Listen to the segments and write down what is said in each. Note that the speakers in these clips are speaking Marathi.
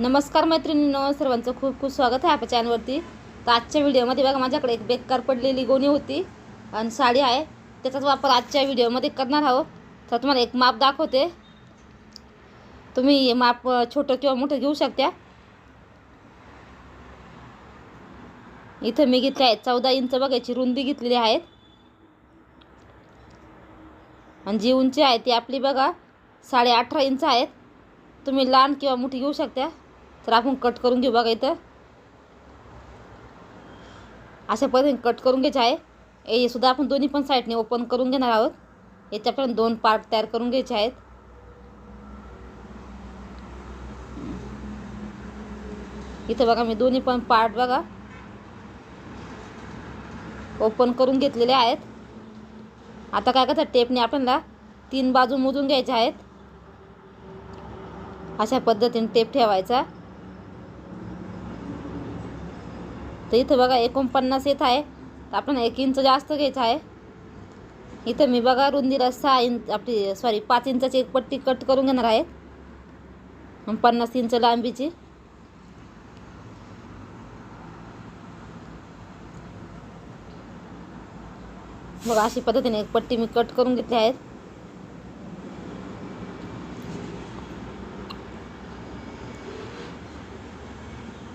नमस्कार मैत्रिणींनो सर्वांचं खूप खूप स्वागत आहे आपल्या चॅनलवरती. तर आजच्या व्हिडिओमध्ये बघा माझ्याकडे एक बेकार पडलेली गोणी होती आणि साडी आहे. त्याचाच वापर आजच्या व्हिडिओमध्ये करणार आहोत. तर तुम्हाला एक माप दाखवते. तुम्ही हे माप छोटं किंवा मोठं घेऊ शकता. इथं मी घेतले आहेत चौदा इंच बघायची रुंदी घेतलेली आहेत आणि जी उंची आहे ती आपली बघा साडे अठरा इंच आहेत. तुम्ही लहान किंवा मोठी घेऊ शकता. तर आपण कट करून घेऊ बघा इथं. अशा पद्धतीने कट करून घ्यायचे आहे. हे सुद्धा आपण दोन्ही पण साईडने ओपन करून घेणार आहोत. याच्यापर्यंत दोन पार्ट तयार करून घ्यायचे आहेत. इथं बघा मी दोन्ही पण पार्ट बघा. ओपन करून घेतलेले आहेत. आता काय करतात टेपने आपल्याला तीन बाजू मोजून घ्यायच्या आहेत. अशा पद्धतीने टेप ठेवायचा. तर इथं बघा एकोणपन्नास येत आहे. तर आपण एक इंच जास्त घ्यायचं आहे. इथं मी बघा रुंदीला सहा इंच आपली सॉरी पाच इंचाची एक पट्टी कट करून घेणार आहे. पन्नास इंच लांबीची. बघा अशी पद्धतीने एक पट्टी मी कट करून घेतली आहेत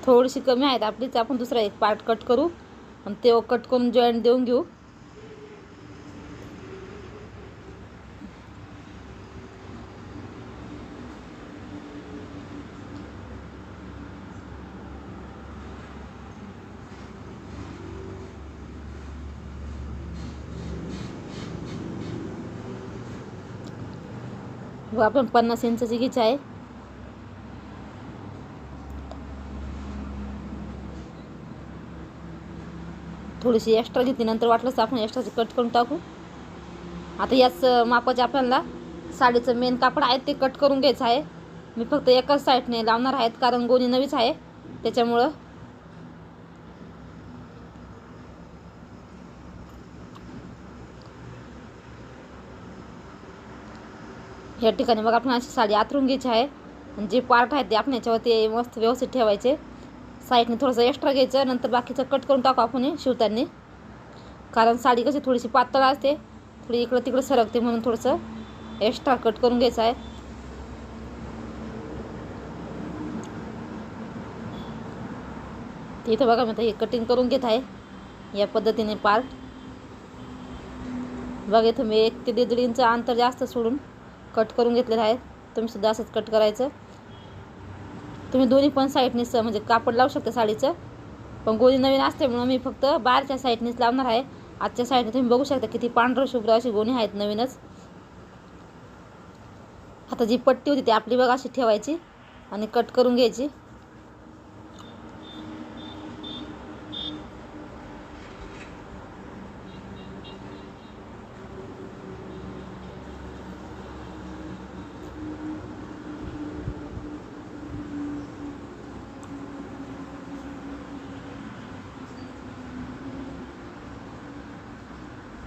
थोडीशी कमी आहेत. आपलीच आपण दुसरा एक पार्ट कट करू. आणि ते कट करून जॉईंट देऊन घेऊ. आपण पन्नास इंचाची घ्यायची आहे. थोडीशी एक्स्ट्रा घेतली नंतर वाटलंच आपण एक्स्ट्राची कट करून टाकू. आता याच मापाचे आपल्याला साडीचं मेन कापड आहे ते कट करून घ्यायचं आहे. मी फक्त एकाच साईडने लावणार आहेत कारण गोणी नवीच आहे. त्याच्यामुळं या ठिकाणी मग आपण अशी साडी आतरून घ्यायची आहे. आणि जे पार्ट आहेत ते आपण याच्यावरती मस्त व्यवस्थित ठेवायचे. साईडने थोडंसं एक्स्ट्रा घ्यायचं नंतर बाकीचं कट करून टाकू आपण शिवतांनी शिवताना. कारण साडी कशी थोडीशी पातळ असते थोडी इकडं तिकडं सरकते म्हणून थोडंसं एक्स्ट्रा कट करून घ्यायचं आहे. ते इथं बघा मी आता हे कटिंग करून घेत आहे या पद्धतीने पार्ट बघा इथं मी एक ते दीड इंच अंतर जास्त सोडून कट करून घेतलेलं आहे. तुम्हीसुद्धा असंच कट करायचं. तुम्ही दोन्ही पण साईडनीच म्हणजे कापड लावू शकता साडीचं. पण गोळी नवीन असते म्हणून मी फक्त बाहेरच्या साईडनीच लावणार आहे. आजच्या साईडने तुम्ही बघू शकता किती पांढरं शुभ्र अशी गोणी आहेत नवीनच. आता जी पट्टी होती ती आपली बघा अशी ठेवायची आणि कट करून घ्यायची.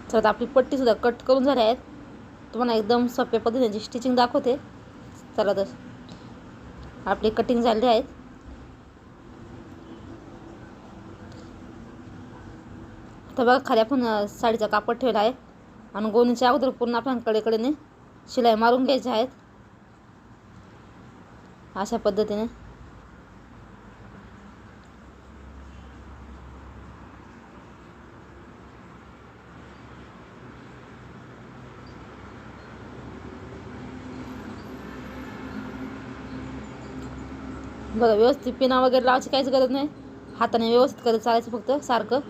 तर आता आपली पट्टीसुद्धा कट करून झाल्या आहेत. तुम्हाला एकदम सोप्या पद्धतीने स्टिचिंग दाखवते. चला तर. आपली कटिंग झाली आहेत. तर बघा खाली आपण साडीचा कापड ठेवला आहे. आणि गोणीच्या अगोदर पूर्ण आपण कडेकडेने शिलाई मारून घ्यायच्या आहेत. अशा पद्धतीने. बघा व्यवस्थित पिना वगैरे लावायची काहीच गरज नाही. हाताने व्यवस्थित करत चालायचं फक्त सारखं.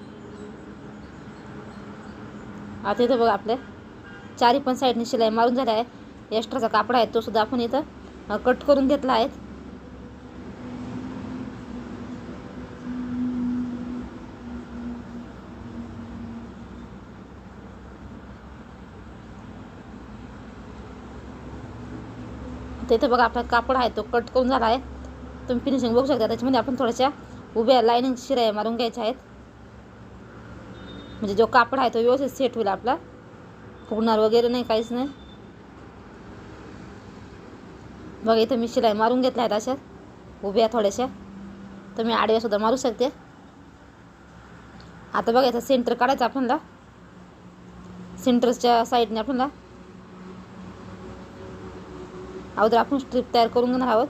आता इथं बघा आपल्या. चारी पण साईडने शिलाई मारून झाल्या आहे. एक्स्ट्राचा कापड आहे तो सुद्धा आपण इथं कट करून घेतला आहे. तिथे बघा आपला कापड आहे तो कट करून झाला आहे. तुम्ही फिनिशिंग बघू शकता. त्याच्यामध्ये आपण थोड्याशा उभ्या लाईनिंग शिराया मारून घ्यायच्या आहेत. म्हणजे जो कापड आहे तो व्यवस्थित सेट होईल आपला. फुगणार वगैरे नाही काहीच नाही. बघा इथं मी शिलाई मारून घेतल्या आहेत अशा. उभ्या थोड्याशा. तुम्ही आडव्या सुद्धा मारू शकते. आता बघा याचा सेंटर काढायचं आपल्याला. सेंटरच्या साईडने आपल्याला. अगोदर आपण स्ट्रीप तयार करून घेणार आहोत.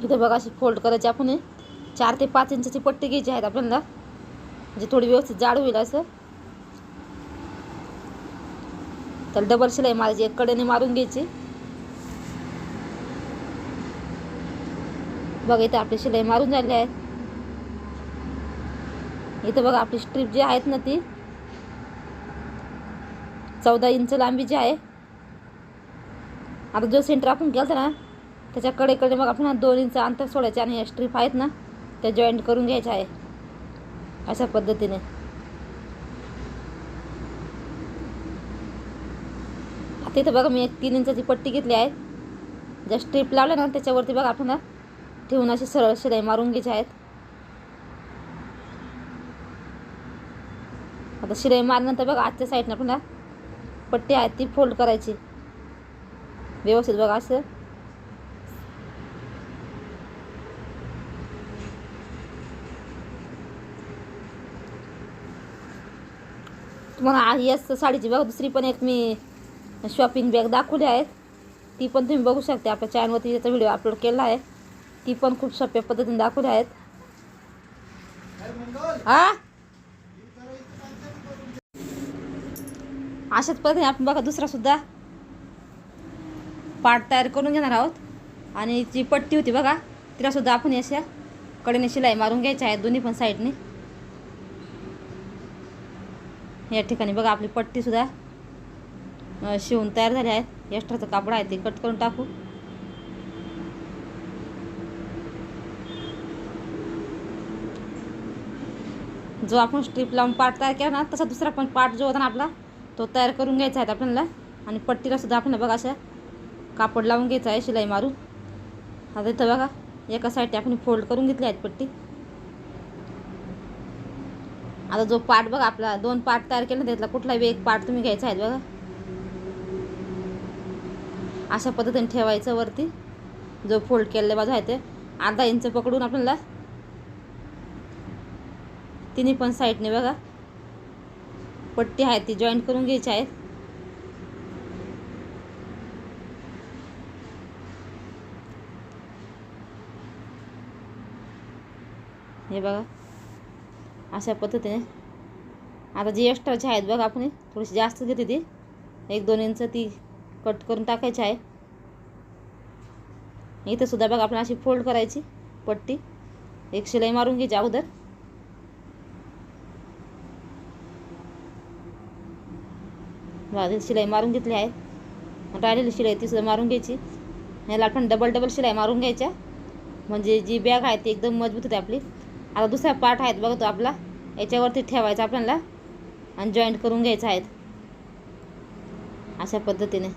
इथं बघा अशी फोल्ड करायची आपण चार ते पाच इंचाची पट्टी घ्यायची आहेत आपल्याला. म्हणजे थोडी व्यवस्थित जाड होईल असं. तर डबल शिलाई मारायची एक कडेने मारून घ्यायची. बघा इथं आपली शिलाई मारून झाली आहे इथं बघा आपली स्ट्रीप जी आहेत ना ती चौदा इंच लांबी जी आहे. आता जो सेंटर आपण केलं ना त्याच्या कडेकडे मग आपण दोन इंच अंतर सोडायचे आणि या स्ट्रीप आहेत ना त्या जॉईंट करून घ्यायच्या आहे. अशा पद्धतीने. आता इथं बघा मी एक तीन इंचाची पट्टी घेतली आहे. ज्या स्ट्रीप लावल्या ना त्याच्यावरती बघा आपण ठेवून अशी सरळ शिलाई मारून घ्यायची आहेत. आता शिलाई मारल्यानंतर बघा आजच्या साईडनं आपण पट्टी आहे ती फोल्ड करायची. व्यवस्थित बघा असं. तुम्हाला आज याच साडीची बघा दुसरी पण एक मी शॉपिंग बॅग दाखवली आहे ती पण तुम्ही बघू शकता आपल्या चॅनलवरती याचा व्हिडिओ अपलोड केला आहे. ती पण खूप सोप्या पद्धतीने दाखवली आहेत. हा? अशाच पद्धतीने आपण बघा दुसरा सुद्धा पार्ट तयार करून घेणार आहोत. आणि जी पट्टी होती बघा तिला सुद्धा आपण अशा कडेने शिलाई मारून घ्यायची आहे दोन्ही पण साईडने या ठिकाणी बघा आपली पट्टीसुद्धा शिवून तयार झाली आहे. एक्स्ट्राचं कापड आहे ते कट करून टाकू. जो आपण स्ट्रीप लावून पार्ट तयार केला ना तसा दुसरा पण पार्ट जो होता ना आपला तो तयार करून घ्यायचा आहे आपल्याला. आणि पट्टीला सुद्धा आपल्याला बघा अशा कापड लावून घ्यायचं आहे शिलाई मारून. आता इथं बघा एका साईडने आपण फोल्ड करून घेतली आहेत पट्टी. आता जो पार्ट बघा आपला दोन पार्ट तयार केला त्यातला कुठलाही एक पार्ट तुम्ही घ्यायचा आहे बघा. अशा पद्धतीने ठेवायचं वरती. जो फोल्ड केलेल्या बाजू आहे ते. अर्धा इंच पकडून आपल्याला तिन्ही पण साईडने बघा. पट्टी आहे ती जॉईंट करून घ्यायची आहेत हे बघा. अशा पद्धतीने. आता जी एक्स्ट्राची आहेत बघ आपण थोडीशी जास्त घेते ती. एक दोन इंच ती कट करून टाकायची आहे. इथं सुद्धा बघ आपण अशी फोल्ड करायची पट्टी. एक शिलाई मारून घ्यायची अगोदर. शिलाई मारून घेतली आहे. राहिलेली शिलाई ती सुद्धा मारून घ्यायची. याला आपण डबल डबल शिलाई मारून घ्यायच्या. म्हणजे जी बॅग आहे ती एकदम मजबूत होते आपली. आता दुसरा पार्ट आहेत बघा तो आपला. याच्यावरती ठेवायचा आपल्याला. आणि जॉईंट करून घ्यायचा आहेत. अशा पद्धतीने.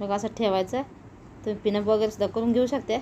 बघा असं ठेवायचं. तुम्ही पिनअप वगैरे सुद्धा करून घेऊ शकते.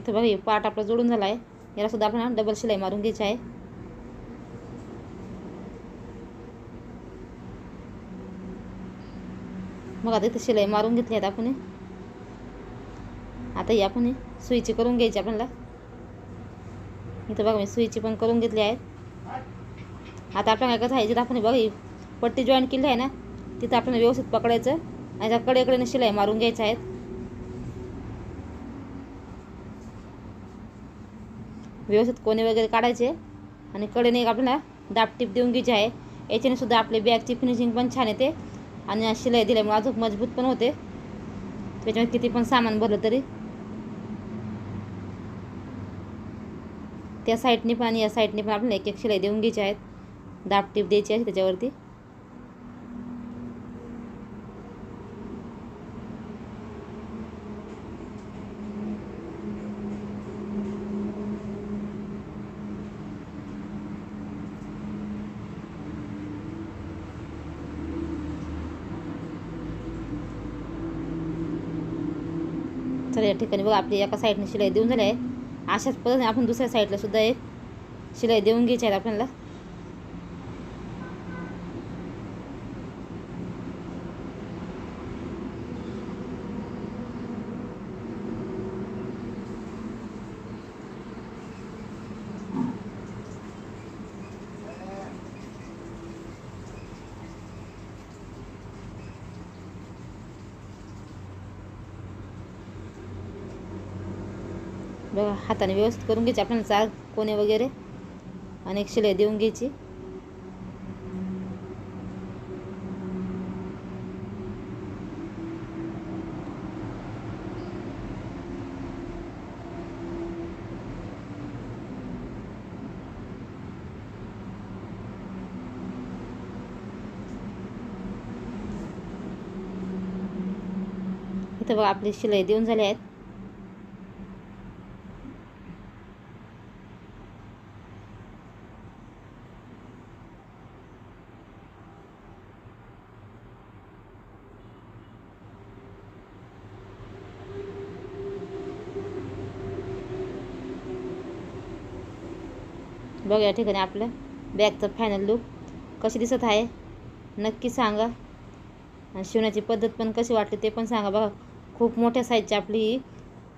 इथं बघा पार्ट आपला जोडून झाला आहे याला सुद्धा आपण डबल शिलाई मारून घ्यायची आहे. मग आता इथं शिलाई मारून घेतली आहेत आपण आता ही आपण सुईची करून घ्यायची आपल्याला. इथं बघा मी सुईची पण करून घेतली आहेत. आता आपल्याला काय करायचं जिथं आपण बघा ही पट्टी जॉईन केली आहे ना तिथं आपण व्यवस्थित पकडायचं आणि त्या कडेकडे शिलाई मारून घ्यायच्या आहेत. व्यवस्थित कोणी वगैरे काढायचे. आणि कडेने एक आपल्याला दाबटीप देऊन घ्यायची आहे. याच्याने सुद्धा आपली बॅगची फिनिशिंग पण छान येते. आणि शिलाई दिल्यामुळे अजून मजबूत पण होते. त्याच्यामध्ये किती पण सामान भरलं तरी. त्या साईडने पण आणि या साईडने पण आपल्याला एक एक शिलाई देऊन घ्यायची आहेत. दाब टीप द्यायची आहे त्याच्यावरती. तर या ठिकाणी बघा आपली एका साईडने शिलाई देऊन झाली आहे अशाच पद्धतीने आपण दुसऱ्या साईडला सुद्धा एक शिलाई देऊन घ्यायची आहे आपल्याला. बघा हाताने व्यवस्थित करून घ्यायची. आपल्याला चार कोणे वगैरे आणि एक शिलाई देऊन घ्यायची. इथं बघा आपली शिलाई देऊन झाली आहेत. बघ या ठिकाणी आपलं बॅगचं फायनल लुक कशी दिसत आहे. नक्की सांगा. आणि शिवण्याची पद्धत पण कशी वाटली ते पण सांगा बघा. खूप मोठ्या साईजची आपली ही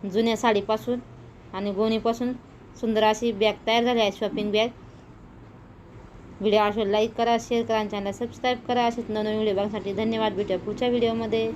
जुन्या साडीपासून आणि गोणीपासून सुंदर अशी बॅग तयार झाली आहे शॉपिंग बॅग व्हिडिओ आवडला लाईक करा शेअर करा आणि चॅनल सबस्क्राईब करा. असेच नवनवीन व्हिडिओ बघण्यासाठी धन्यवाद. भेटूया पुढच्या व्हिडिओमध्ये